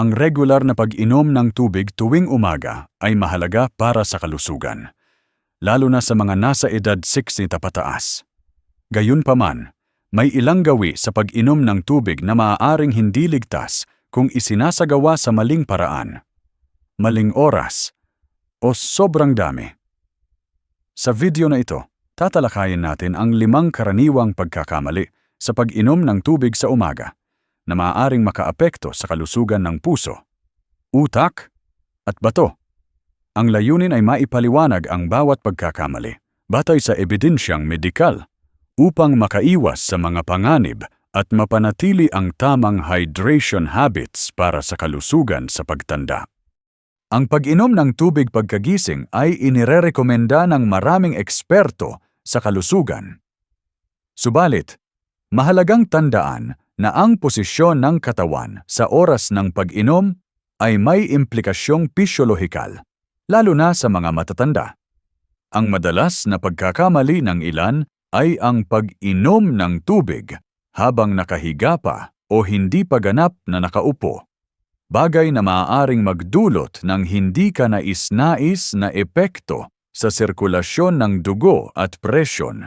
ang regular na pag-inom ng tubig tuwing umaga ay mahalaga para sa kalusugan, lalo na sa mga nasa edad 60 pataas. Gayunpaman, may ilang gawi sa pag-inom ng tubig na maaaring hindi ligtas kung isinasagawa sa maling paraan, maling oras, o sobrang dami. Sa video na ito, tatalakayin natin ang limang karaniwang pagkakamali sa pag-inom ng tubig sa umaga na maaaring makaapekto sa kalusugan ng puso, utak, at bato. Ang layunin ay maipaliwanag ang bawat pagkakamali batay sa ebidensyang medikal upang makaiwas sa mga panganib at mapanatili ang tamang hydration habits para sa kalusugan sa pagtanda. Ang pag-inom ng tubig pagkagising ay inirerekomenda ng maraming eksperto sa kalusugan. Subalit, mahalagang tandaan na ang posisyon ng katawan sa oras ng pag-inom ay may implikasyong pisyolohikal, lalo na sa mga matatanda. Ang madalas na pagkakamali ng ilan ay ang pag-inom ng tubig habang nakahiga pa o hindi pa ganap na nakaupo bagay na maaaring magdulot ng hindi ka nais-nais na epekto sa sirkulasyon ng dugo at presyon.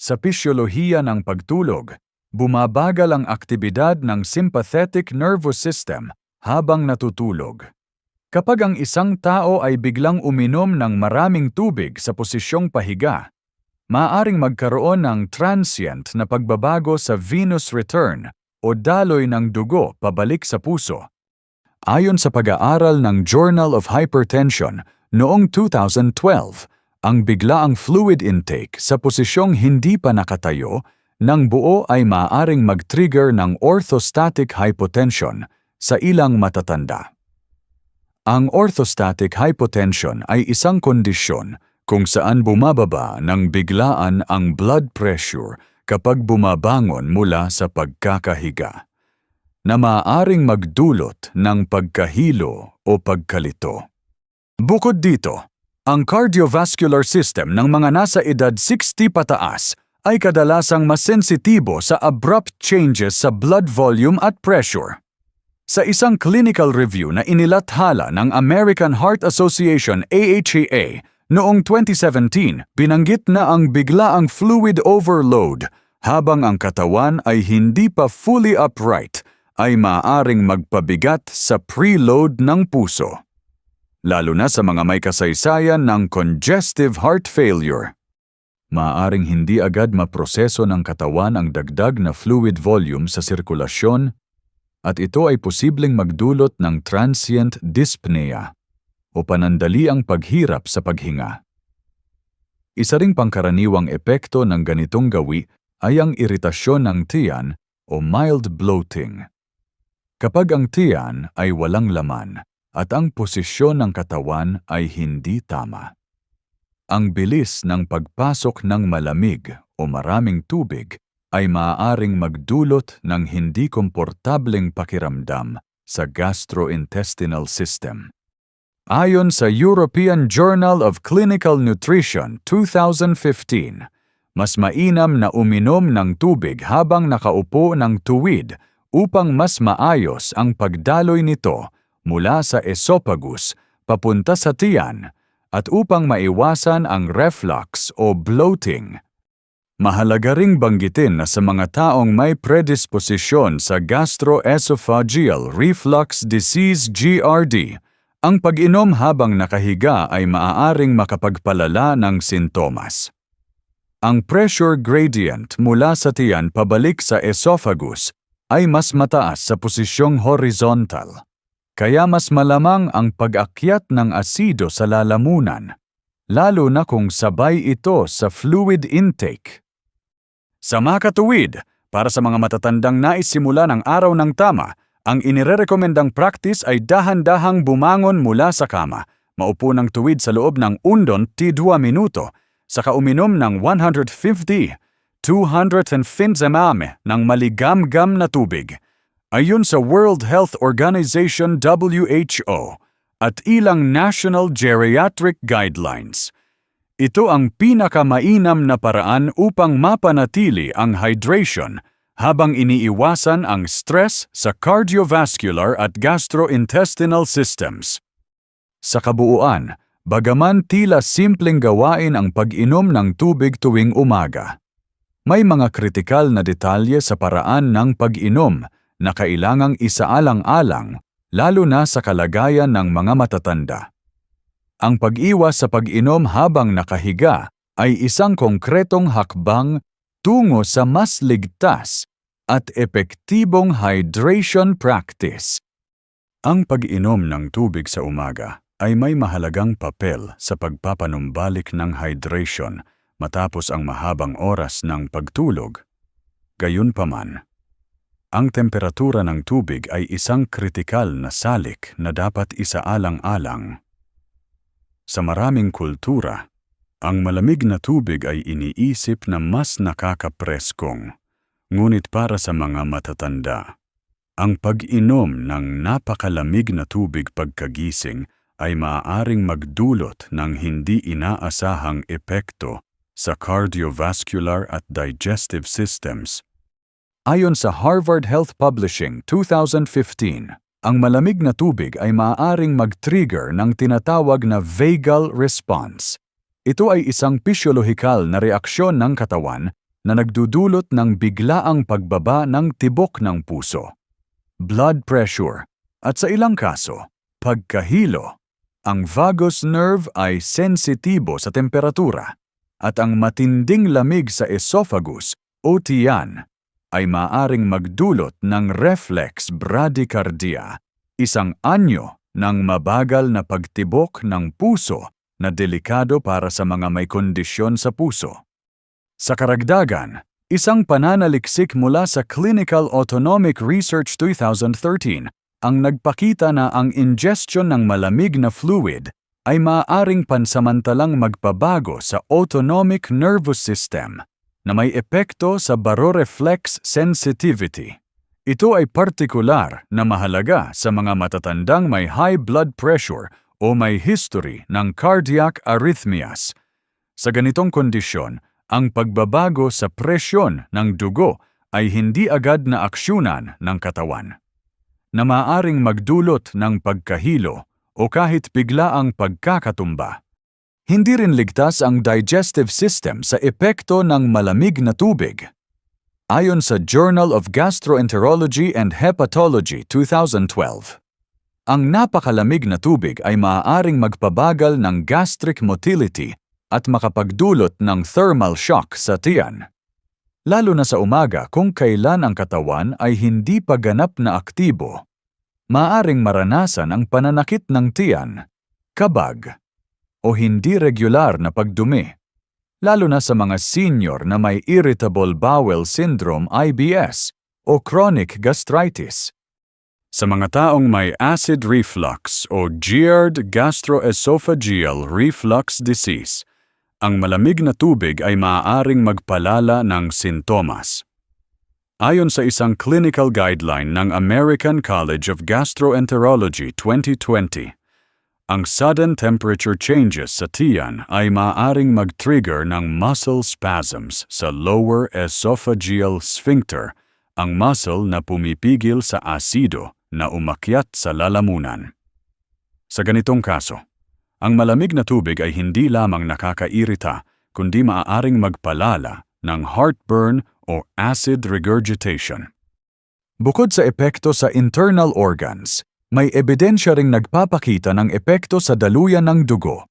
Sa pisyolohiya ng pagtulog, bumabagal ang aktibidad ng sympathetic nervous system habang natutulog. Kapag ang isang tao ay biglang uminom ng maraming tubig sa posisyong pahiga, maaaring magkaroon ng transient na pagbabago sa venous return o daloy ng dugo pabalik sa puso Ayon sa pag-aaral ng Journal of Hypertension noong 2012, ang biglaang fluid intake sa posisyong hindi pa nakatayo ng buo ay maaaring mag-trigger ng orthostatic hypotension sa ilang matatanda. Ang orthostatic hypotension ay isang kondisyon kung saan bumababa ng biglaan ang blood pressure kapag bumabangon mula sa pagkakahiga na maaaring magdulot ng pagkahilo o pagkalito. Bukod dito, ang cardiovascular system ng mga nasa edad 60 pataas ay kadalasang masensitibo sa abrupt changes sa blood volume at pressure. Sa isang clinical review na inilathala ng American Heart Association AHA noong 2017, binanggit na ang biglaang fluid overload habang ang katawan ay hindi pa fully upright ay maaaring magpabigat sa preload ng puso, lalo na sa mga may kasaysayan ng congestive heart failure. Maaaring hindi agad maproseso ng katawan ang dagdag na fluid volume sa sirkulasyon at ito ay posibleng magdulot ng transient dyspnea o panandaliang paghirap sa paghinga. Isa ring pangkaraniwang epekto ng ganitong gawi ay ang iritasyon ng tiyan o mild bloating. Kapag ang tiyan ay walang laman at ang posisyon ng katawan ay hindi tama. Ang bilis ng pagpasok ng malamig o maraming tubig ay maaaring magdulot ng hindi komportableng pakiramdam sa gastrointestinal system. Ayon sa European Journal of Clinical Nutrition 2015, mas mainam na uminom ng tubig habang nakaupo ng tuwid upang mas maayos ang pagdaloy nito mula sa esophagus papunta sa tiyan at upang maiwasan ang reflux o bloating. Mahalaga ring banggitin na sa mga taong may predisposisyon sa gastroesophageal reflux disease GRD, ang pag-inom habang nakahiga ay maaaring makapagpalala ng sintomas. Ang pressure gradient mula sa tiyan pabalik sa esophagus ay mas mataas sa posisyong horizontal, kaya mas malamang ang pag-akyat ng asido sa lalamunan, lalo na kung sabay ito sa fluid intake. Sa mga katuwid, para sa mga matatandang nais simula ng araw ng tama, ang inirerekomendang practice ay dahan-dahang bumangon mula sa kama, maupo ng tuwid sa loob ng undon ti 2 minuto, saka uminom ng 150 250 ml ng maligamgam na tubig. Ayon sa World Health Organization WHO at ilang National Geriatric Guidelines. Ito ang pinakamainam na paraan upang mapanatili ang hydration habang iniiwasan ang stress sa cardiovascular at gastrointestinal systems. Sa kabuuan, bagaman tila simpleng gawain ang pag-inom ng tubig tuwing umaga, may mga kritikal na detalye sa paraan ng pag-inom na kailangang isaalang-alang lalo na sa kalagayan ng mga matatanda. Ang pag-iwas sa pag-inom habang nakahiga ay isang konkretong hakbang tungo sa mas ligtas at epektibong hydration practice. Ang pag-inom ng tubig sa umaga ay may mahalagang papel sa pagpapanumbalik ng hydration matapos ang mahabang oras ng pagtulog. Gayunpaman, ang temperatura ng tubig ay isang kritikal na salik na dapat isaalang-alang. Sa maraming kultura, ang malamig na tubig ay iniisip na mas nakakapreskong. Ngunit para sa mga matatanda, ang pag-inom ng napakalamig na tubig pagkagising ay maaaring magdulot ng hindi inaasahang epekto sa cardiovascular at digestive systems. Ayon sa Harvard Health Publishing 2015, ang malamig na tubig ay maaaring mag-trigger ng tinatawag na vagal response. Ito ay isang pisyolohikal na reaksyon ng katawan na nagdudulot ng biglaang pagbaba ng tibok ng puso, blood pressure, at sa ilang kaso, pagkahilo. Ang vagus nerve ay sensitibo sa temperatura at ang matinding lamig sa esophagus o tiyan ay maaring magdulot ng reflex bradycardia, isang anyo ng mabagal na pagtibok ng puso na delikado para sa mga may kondisyon sa puso. Sa karagdagan, isang pananaliksik mula sa Clinical Autonomic Research 2013 ang nagpakita na ang ingestion ng malamig na fluid ay maaaring pansamantalang magpabago sa autonomic nervous system na may epekto sa baroreflex sensitivity. Ito ay partikular na mahalaga sa mga matatandang may high blood pressure o may history ng cardiac arrhythmias. Sa ganitong kondisyon, ang pagbabago sa presyon ng dugo ay hindi agad na aksyonan ng katawan, na maaring magdulot ng pagkahilo o kahit biglaang pagkakatumba. Hindi rin ligtas ang digestive system sa epekto ng malamig na tubig. Ayon sa Journal of Gastroenterology and Hepatology 2012, ang napakalamig na tubig ay maaaring magpabagal ng gastric motility at makapagdulot ng thermal shock sa tiyan. Lalo na sa umaga kung kailan ang katawan ay hindi pa ganap na aktibo. Maaring maranasan ang pananakit ng tiyan, kabag, o hindi regular na pagdumi, lalo na sa mga senior na may irritable bowel syndrome IBS o chronic gastritis. Sa mga taong may acid reflux o geared gastroesophageal reflux disease, ang malamig na tubig ay maaaring magpalala ng sintomas. Ayon sa isang clinical guideline ng American College of Gastroenterology 2020, ang sudden temperature changes sa tiyan ay maaaring mag-trigger ng muscle spasms sa lower esophageal sphincter, ang muscle na pumipigil sa asido na umakyat sa lalamunan. Sa ganitong kaso, ang malamig na tubig ay hindi lamang nakakairita kundi maaaring magpalala ng heartburn o acid regurgitation. Bukod sa epekto sa internal organs, may ebidensya ring nagpapakita ng epekto sa daluyan ng dugo.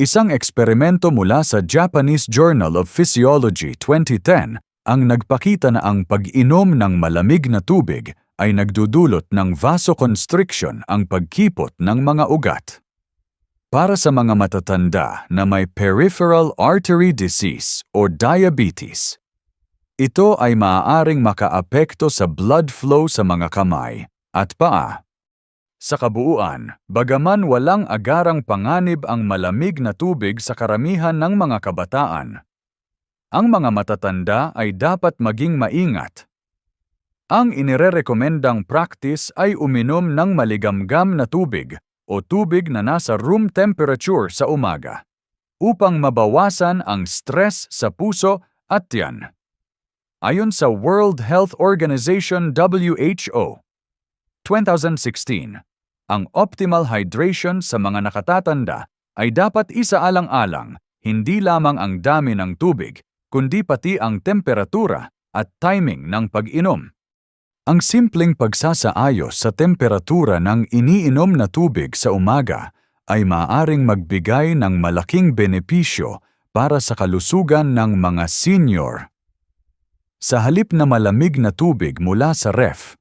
Isang eksperimento mula sa Japanese Journal of Physiology 2010 ang nagpakita na ang pag-inom ng malamig na tubig ay nagdudulot ng vasoconstriction ang pagkipot ng mga ugat. Para sa mga matatanda na may peripheral artery disease o diabetes, ito ay maaaring makaapekto sa blood flow sa mga kamay at paa. Sa kabuuan, bagaman walang agarang panganib ang malamig na tubig sa karamihan ng mga kabataan, ang mga matatanda ay dapat maging maingat. Ang inirerekomendang practice ay uminom ng maligamgam na tubig o tubig na nasa room temperature sa umaga upang mabawasan ang stress sa puso at tiyan. Ayon sa World Health Organization WHO, 2016, ang optimal hydration sa mga nakatatanda ay dapat isaalang-alang hindi lamang ang dami ng tubig, kundi pati ang temperatura at timing ng pag-inom. Ang simpleng pagsasaayos sa temperatura ng iniinom na tubig sa umaga ay maaring magbigay ng malaking benepisyo para sa kalusugan ng mga senior. Sa halip na malamig na tubig mula sa ref,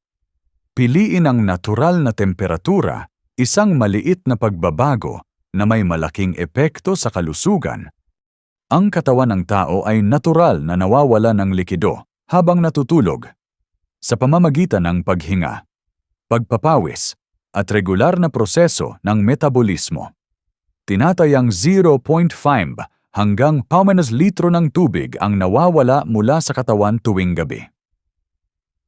piliin ang natural na temperatura, isang maliit na pagbabago na may malaking epekto sa kalusugan. Ang katawan ng tao ay natural na nawawala ng likido habang natutulog sa pamamagitan ng paghinga, pagpapawis, at regular na proseso ng metabolismo. Tinatayang 0.5 hanggang 5 litro ng tubig ang nawawala mula sa katawan tuwing gabi.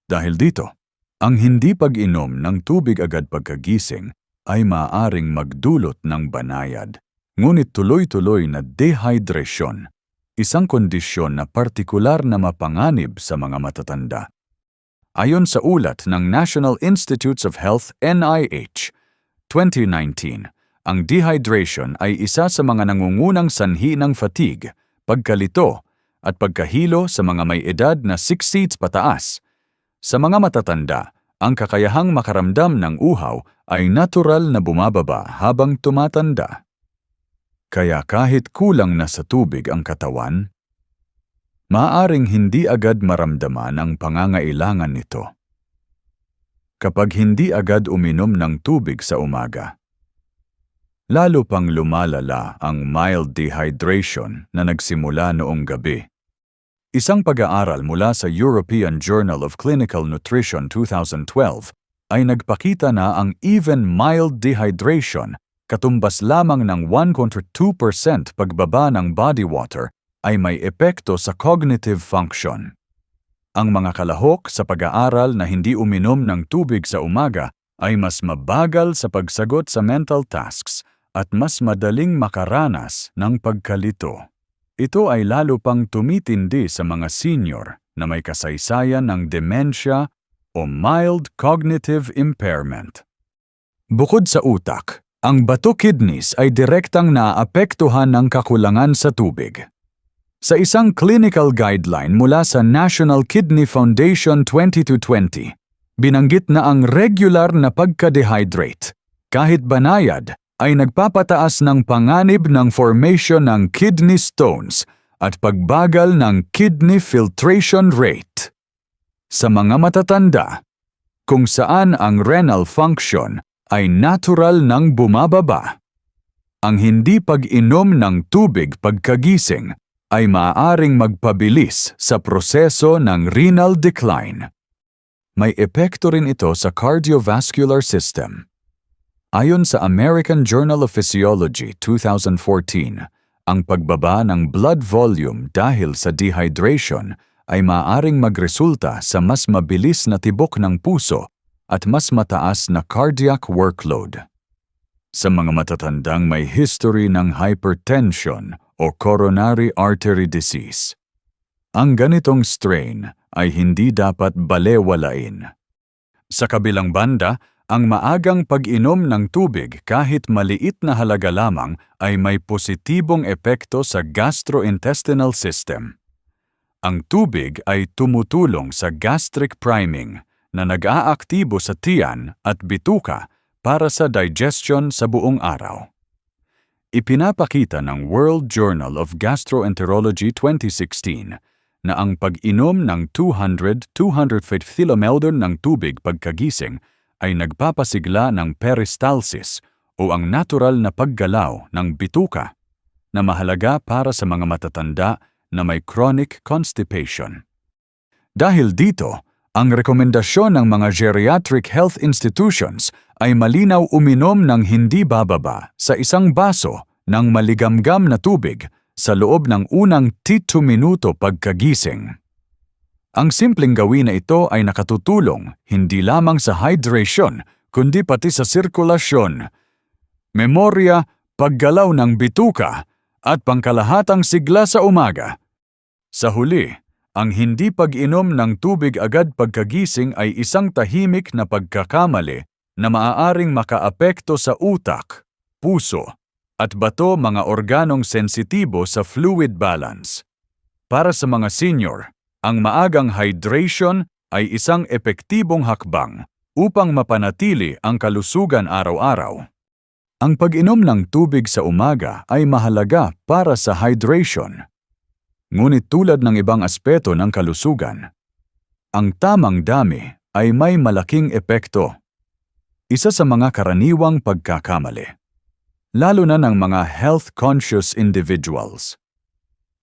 Dahil dito, ang hindi pag-inom ng tubig agad pagkagising ay maaaring magdulot ng banayad, ngunit tuloy-tuloy na dehydration, isang kondisyon na partikular na mapanganib sa mga matatanda. Ayon sa ulat ng National Institutes of Health NIH 2019, ang dehydration ay isa sa mga nangungunang sanhi ng fatigue, pagkalito, at pagkahilo sa mga may edad na 60s pataas. Sa mga matatanda, ang kakayahang makaramdam ng uhaw ay natural na bumababa habang tumatanda. Kaya kahit kulang na sa tubig ang katawan, maaring hindi agad maramdaman ang pangangailangan nito. Kapag hindi agad uminom ng tubig sa umaga, lalo pang lumalala ang mild dehydration na nagsimula noong gabi. Isang pag-aaral mula sa European Journal of Clinical Nutrition 2012 ay nagpakita na ang even mild dehydration katumbas lamang ng 1.2% pagbaba ng body water ay may epekto sa cognitive function. Ang mga kalahok sa pag-aaral na hindi uminom ng tubig sa umaga ay mas mabagal sa pagsagot sa mental tasks at mas madaling makaranas ng pagkalito. Ito ay lalo pang tumitindi sa mga senior na may kasaysayan ng dementia o mild cognitive impairment. Bukod sa utak, ang bato kidneys ay direktang naapektuhan ng kakulangan sa tubig. Sa isang clinical guideline mula sa National Kidney Foundation 2020, binanggit na ang regular na pagka-dehydrate, kahit banayad, ay nagpapataas ng panganib ng formation ng kidney stones at pagbagal ng kidney filtration rate. Sa mga matatanda, kung saan ang renal function ay natural nang bumababa. Ang hindi pag-inom ng tubig pagkagising ay maaaring magpabilis sa proseso ng renal decline. May epekto rin ito sa cardiovascular system. Ayon sa American Journal of Physiology 2014, ang pagbaba ng blood volume dahil sa dehydration ay maaaring magresulta sa mas mabilis na tibok ng puso at mas mataas na cardiac workload. Sa mga matatandang may history ng hypertension o coronary artery disease, ang ganitong strain ay hindi dapat balewalain. Sa kabilang banda, ang maagang pag-inom ng tubig kahit maliit na halaga lamang ay may positibong epekto sa gastrointestinal system. Ang tubig ay tumutulong sa gastric priming na nag-aaktibo sa tiyan at bituka para sa digestion sa buong araw. Ipinapakita ng World Journal of Gastroenterology 2016 na ang pag-inom ng 200-250 ml ng tubig pagkagising ay nagpapasigla ng peristalsis o ang natural na paggalaw ng bituka na mahalaga para sa mga matatanda na may chronic constipation. Dahil dito, ang rekomendasyon ng mga geriatric health institutions ay malinaw uminom ng hindi bababa sa isang baso ng maligamgam na tubig sa loob ng unang 2 minuto pagkagising. Ang simpleng gawin na ito ay nakatutulong hindi lamang sa hydration kundi pati sa sirkulasyon, memorya, paggalaw ng bituka at pangkalahatang sigla sa umaga. Sa huli, Ang hindi pag-inom ng tubig agad pagkagising ay isang tahimik na pagkakamali na maaaring makaapekto sa utak, puso, at bato mga organong sensitibo sa fluid balance. Para sa mga senior, ang maagang hydration ay isang epektibong hakbang upang mapanatili ang kalusugan araw-araw. Ang pag-inom ng tubig sa umaga ay mahalaga para sa hydration. Ngunit tulad ng ibang aspeto ng kalusugan, ang tamang dami ay may malaking epekto. Isa sa mga karaniwang pagkakamali, lalo na ng mga health-conscious individuals,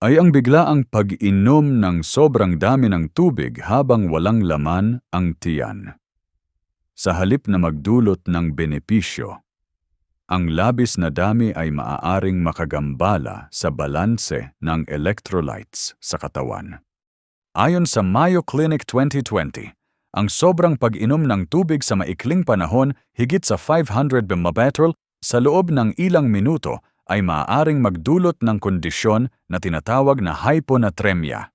ay ang biglaang pag-inom ng sobrang dami ng tubig habang walang laman ang tiyan. Sa halip na magdulot ng benepisyo, ang labis na dami ay maaaring makagambala sa balanse ng electrolytes sa katawan. Ayon sa Mayo Clinic 2020, ang sobrang pag-inom ng tubig sa maikling panahon higit sa 500 ml sa loob ng ilang minuto ay maaaring magdulot ng kondisyon na tinatawag na hyponatremia.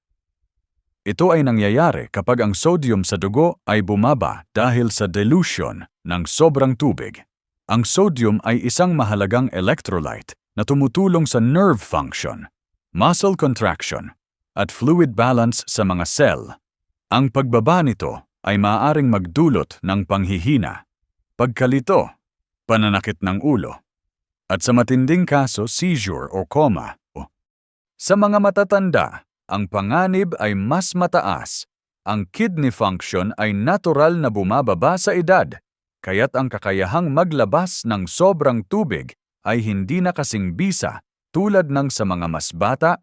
Ito ay nangyayari kapag ang sodium sa dugo ay bumaba dahil sa dilution ng sobrang tubig. Ang sodium ay isang mahalagang electrolyte na tumutulong sa nerve function, muscle contraction, at fluid balance sa mga cell. Ang pagbaba nito ay maaaring magdulot ng panghihina, pagkalito, pananakit ng ulo, at sa matinding kaso seizure o coma. Sa mga matatanda, ang panganib ay mas mataas. Ang kidney function ay natural na bumababa sa edad kaya't ang kakayahang maglabas ng sobrang tubig ay hindi na kasing bisa tulad ng sa mga mas bata.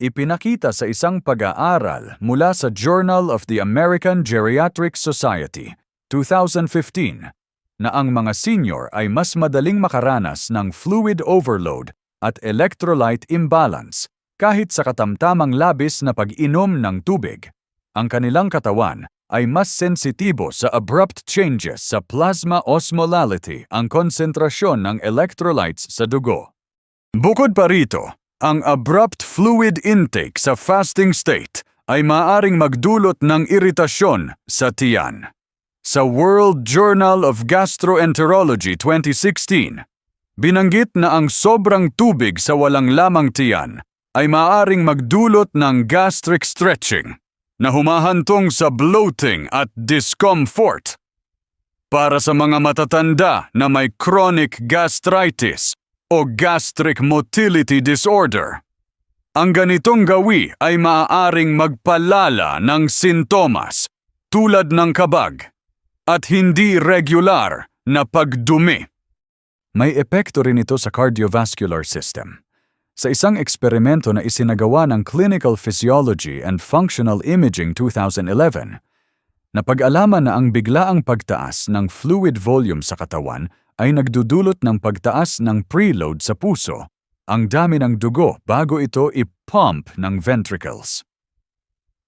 Ipinakita sa isang pag-aaral mula sa Journal of the American Geriatric Society, 2015, na ang mga senior ay mas madaling makaranas ng fluid overload at electrolyte imbalance kahit sa katamtamang labis na pag-inom ng tubig. Ang kanilang katawan ay mas sensitibo sa abrupt changes sa plasma osmolality ang konsentrasyon ng electrolytes sa dugo. Bukod pa rito, ang abrupt fluid intake sa fasting state ay maaring magdulot ng iritasyon sa tiyan. Sa World Journal of Gastroenterology 2016, binanggit na ang sobrang tubig sa walang lamang tiyan ay maaring magdulot ng gastric stretching na humahantong sa bloating at discomfort. Para sa mga matatanda na may chronic gastritis o gastric motility disorder, ang ganitong gawi ay maaaring magpalala ng sintomas tulad ng kabag at hindi regular na pagdumi. May epekto rin ito sa cardiovascular system. Sa isang eksperimento na isinagawa ng Clinical Physiology and Functional Imaging 2011, napag-alaman na ang biglaang pagtaas ng fluid volume sa katawan ay nagdudulot ng pagtaas ng preload sa puso, ang dami ng dugo bago ito ipump ng ventricles.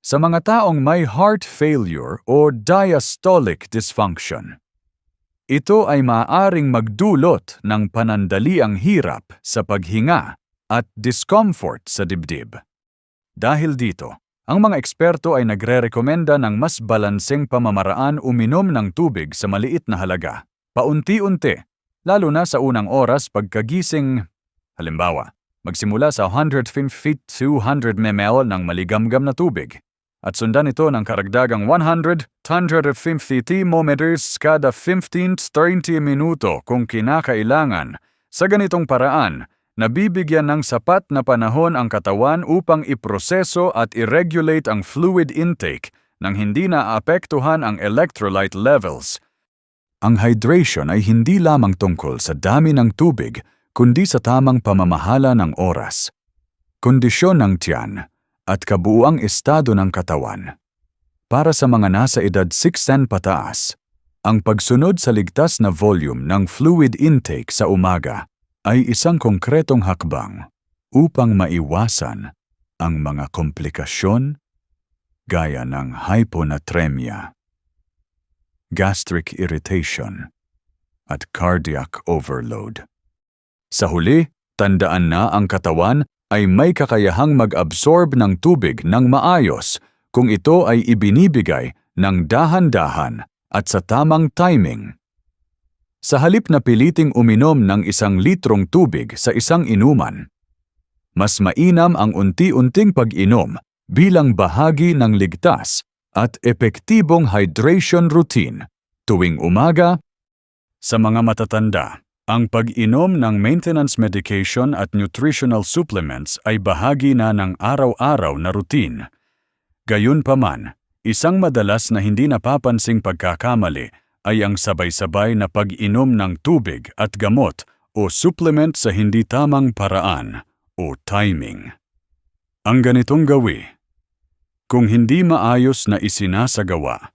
Sa mga taong may heart failure o diastolic dysfunction, ito ay maaaring magdulot ng panandaliang hirap sa paghinga at discomfort sa dibdib. Dahil dito, ang mga eksperto ay nagre-rekomenda ng mas balanseng pamamaraan uminom ng tubig sa maliit na halaga, paunti-unti, lalo na sa unang oras pagkagising, halimbawa, magsimula sa 150 feet 200 ml ng maligamgam na tubig, at sundan ito ng karagdagang 100-150 thermometers kada 15-30 minuto kung kinakailangan. Sa ganitong paraan, nabibigyan ng sapat na panahon ang katawan upang iproseso at i-regulate ang fluid intake nang hindi naapektuhan ang electrolyte levels. Ang hydration ay hindi lamang tungkol sa dami ng tubig, kundi sa tamang pamamahala ng oras, kondisyon ng tiyan, at kabuuang estado ng katawan. Para sa mga nasa edad 6 pataas, ang pagsunod sa ligtas na volume ng fluid intake sa umaga ay isang konkretong hakbang upang maiwasan ang mga komplikasyon gaya ng hyponatremia, gastric irritation, at cardiac overload. Sa huli, tandaan na ang katawan ay may kakayahang mag-absorb ng tubig ng maayos kung ito ay ibinibigay ng dahan-dahan at sa tamang timing. Sa halip na piliting uminom ng isang litrong tubig sa isang inuman, mas mainam ang unti-unting pag-inom bilang bahagi ng ligtas at epektibong hydration routine tuwing umaga sa mga matatanda. Ang pag-inom ng maintenance medication at nutritional supplements ay bahagi na ng araw-araw na routine. Gayunpaman, isang madalas na hindi napapansing pagkakamali ay ang sabay-sabay na pag-inom ng tubig at gamot o supplement sa hindi tamang paraan o timing. Ang ganitong gawi, kung hindi maayos na isinasagawa,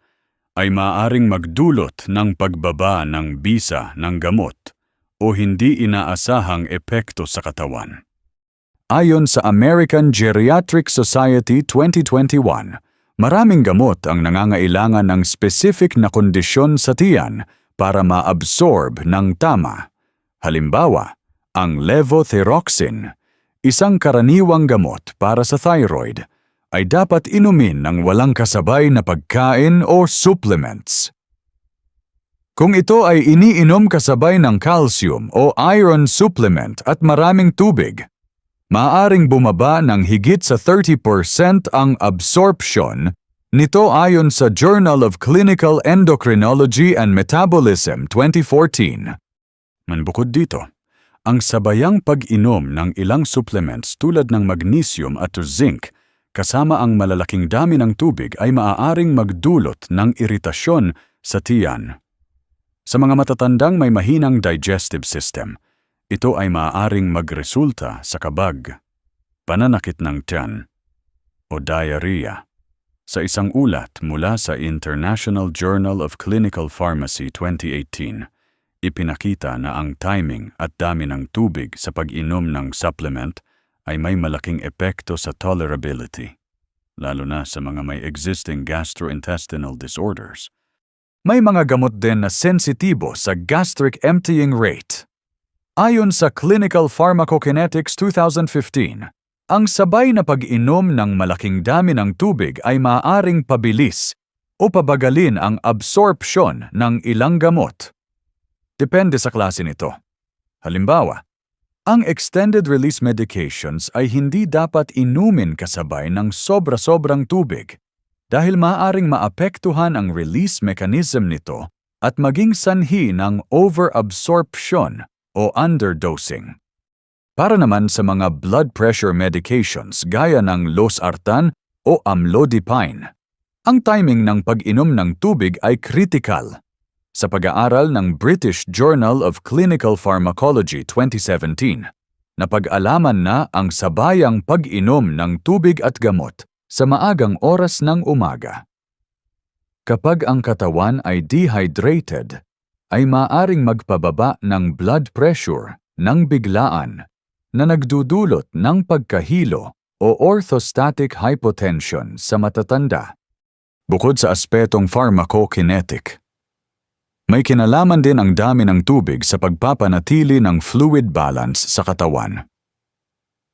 ay maaring magdulot ng pagbaba ng bisa ng gamot o hindi inaasahang epekto sa katawan. Ayon sa American Geriatric Society 2021, maraming gamot ang nangangailangan ng specific na kondisyon sa tiyan para ma-absorb ng tama. Halimbawa, ang levothyroxine, isang karaniwang gamot para sa thyroid, ay dapat inumin ng walang kasabay na pagkain o supplements. Kung ito ay iniinom kasabay ng calcium o iron supplement at maraming tubig, maaaring bumaba ng higit sa 30% ang absorption nito ayon sa Journal of Clinical Endocrinology and Metabolism 2014. Manbukod dito, ang sabayang pag-inom ng ilang supplements tulad ng magnesium at zinc kasama ang malalaking dami ng tubig ay maaaring magdulot ng iritasyon sa tiyan. Sa mga matatandang may mahinang digestive system, ito ay maaaring magresulta sa kabag, pananakit ng tiyan, o diarrhea. Sa isang ulat mula sa International Journal of Clinical Pharmacy 2018, ipinakita na ang timing at dami ng tubig sa pag-inom ng supplement ay may malaking epekto sa tolerability, lalo na sa mga may existing gastrointestinal disorders. May mga gamot din na sensitibo sa gastric emptying rate. Ayon sa Clinical Pharmacokinetics 2015, ang sabay na pag-inom ng malaking dami ng tubig ay maaaring pabilis o pabagalin ang absorption ng ilang gamot. Depende sa klase nito. Halimbawa, ang extended release medications ay hindi dapat inumin kasabay ng sobra-sobrang tubig dahil maaring maapektuhan ang release mechanism nito at maging sanhi ng overabsorption o underdosing. Para naman sa mga blood pressure medications gaya ng losartan o amlodipine, ang timing ng pag-inom ng tubig ay critical sa pag-aaral ng British Journal of Clinical Pharmacology 2017, napag-alaman na ang sabayang pag-inom ng tubig at gamot sa maagang oras ng umaga. Kapag ang katawan ay dehydrated, ay maaring magpababa ng blood pressure ng biglaan na nagdudulot ng pagkahilo o orthostatic hypotension sa matatanda. Bukod sa aspetong pharmacokinetic, may kinalaman din ang dami ng tubig sa pagpapanatili ng fluid balance sa katawan.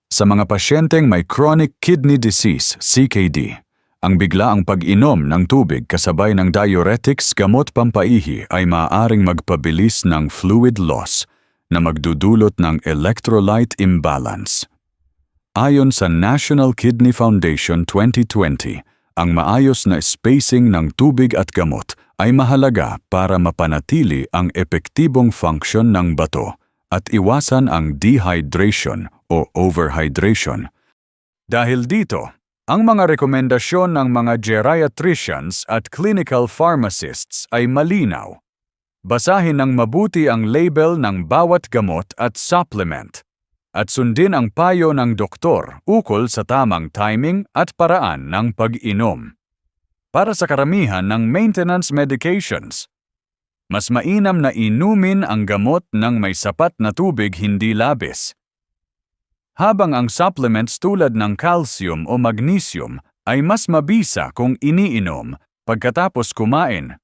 Sa mga pasyenteng may chronic kidney disease, CKD, ang biglaang pag-inom ng tubig kasabay ng diuretics gamot pampaihi ay maaaring magpabilis ng fluid loss na magdudulot ng electrolyte imbalance. Ayon sa National Kidney Foundation 2020, ang maayos na spacing ng tubig at gamot ay mahalaga para mapanatili ang epektibong function ng bato at iwasan ang dehydration o overhydration. Dahil dito, ang mga rekomendasyon ng mga geriatricians at clinical pharmacists ay malinaw. Basahin ng mabuti ang label ng bawat gamot at supplement at sundin ang payo ng doktor ukol sa tamang timing at paraan ng pag-inom para sa karamihan ng maintenance medications. Mas mainam na inumin ang gamot ng may sapat na tubig hindi labis. Habang ang supplements tulad ng calcium o magnesium ay mas mabisa kung iniinom pagkatapos kumain.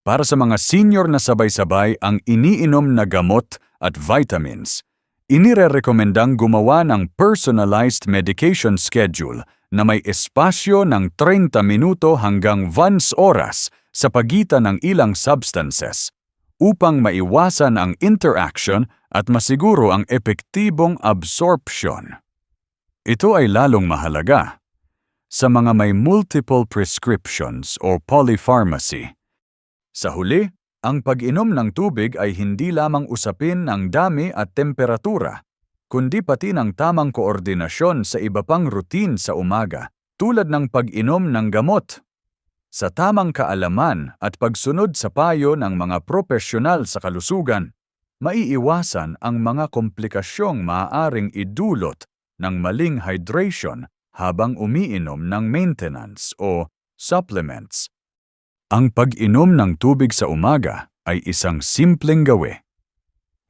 Para sa mga senior na sabay-sabay ang iniinom na gamot at vitamins, Inirerekomendang gumawa ng personalized medication schedule na may espasyo ng 30 minuto hanggang 1 oras sa pagitan ng ilang substances upang maiwasan ang interaction at masiguro ang epektibong absorption. Ito ay lalong mahalaga sa mga may multiple prescriptions o polypharmacy. Sa huli, ang pag-inom ng tubig ay hindi lamang usapin ng dami at temperatura, kundi pati ng tamang koordinasyon sa iba pang routine sa umaga, tulad ng pag-inom ng gamot. Sa tamang kaalaman at pagsunod sa payo ng mga propesyonal sa kalusugan, maiiwasan ang mga komplikasyong maaaring idulot ng maling hydration habang umiinom ng maintenance o supplements. Ang pag-inom ng tubig sa umaga ay isang simpleng gawi.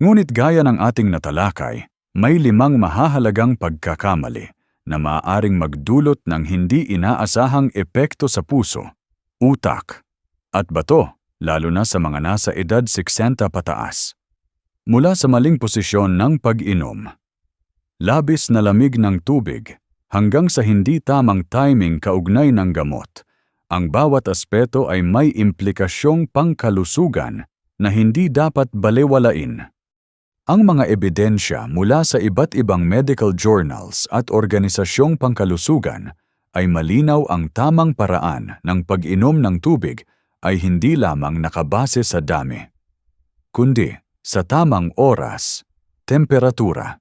Ngunit gaya ng ating natalakay, may limang mahahalagang pagkakamali na maaaring magdulot ng hindi inaasahang epekto sa puso, utak, at bato, lalo na sa mga nasa edad 60 pataas. Mula sa maling posisyon ng pag-inom, labis na lamig ng tubig hanggang sa hindi tamang timing kaugnay ng gamot, ang bawat aspeto ay may implikasyong pangkalusugan na hindi dapat balewalain. Ang mga ebidensya mula sa iba't ibang medical journals at organisasyong pangkalusugan ay malinaw ang tamang paraan ng pag-inom ng tubig ay hindi lamang nakabase sa dami, kundi sa tamang oras, temperatura,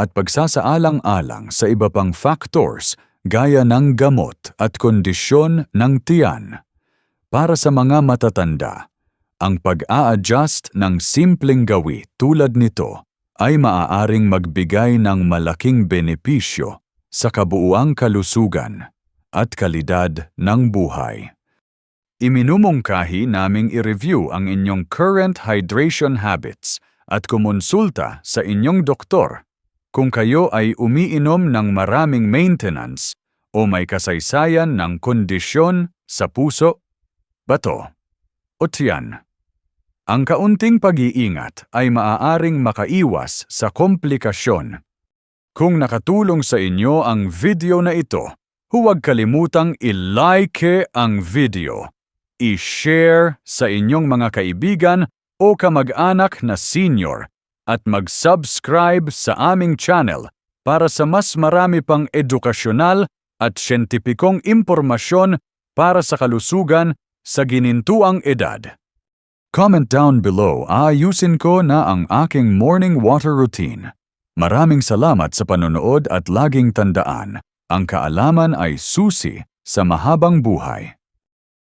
at pagsasaalang-alang sa iba pang factors gaya ng gamot at kondisyon ng tiyan. Para sa mga matatanda, ang pag-a-adjust ng simpleng gawi tulad nito ay maaaring magbigay ng malaking benepisyo sa kabuuang kalusugan at kalidad ng buhay. Iminumungkahi naming i-review ang inyong current hydration habits at kumonsulta sa inyong doktor kung kayo ay umiinom ng maraming maintenance o may kasaysayan ng kondisyon sa puso, bato, o tiyan. Ang kaunting pag-iingat ay maaaring makaiwas sa komplikasyon. Kung nakatulong sa inyo ang video na ito, huwag kalimutang i-like ang video, i-share sa inyong mga kaibigan o kamag-anak na senior at mag-subscribe sa aming channel para sa mas marami pang edukasyonal at siyentipikong impormasyon para sa kalusugan sa ginintuang edad. Comment down below, aayusin ko na ang aking morning water routine. Maraming salamat sa panonood at laging tandaan, ang kaalaman ay susi sa mahabang buhay.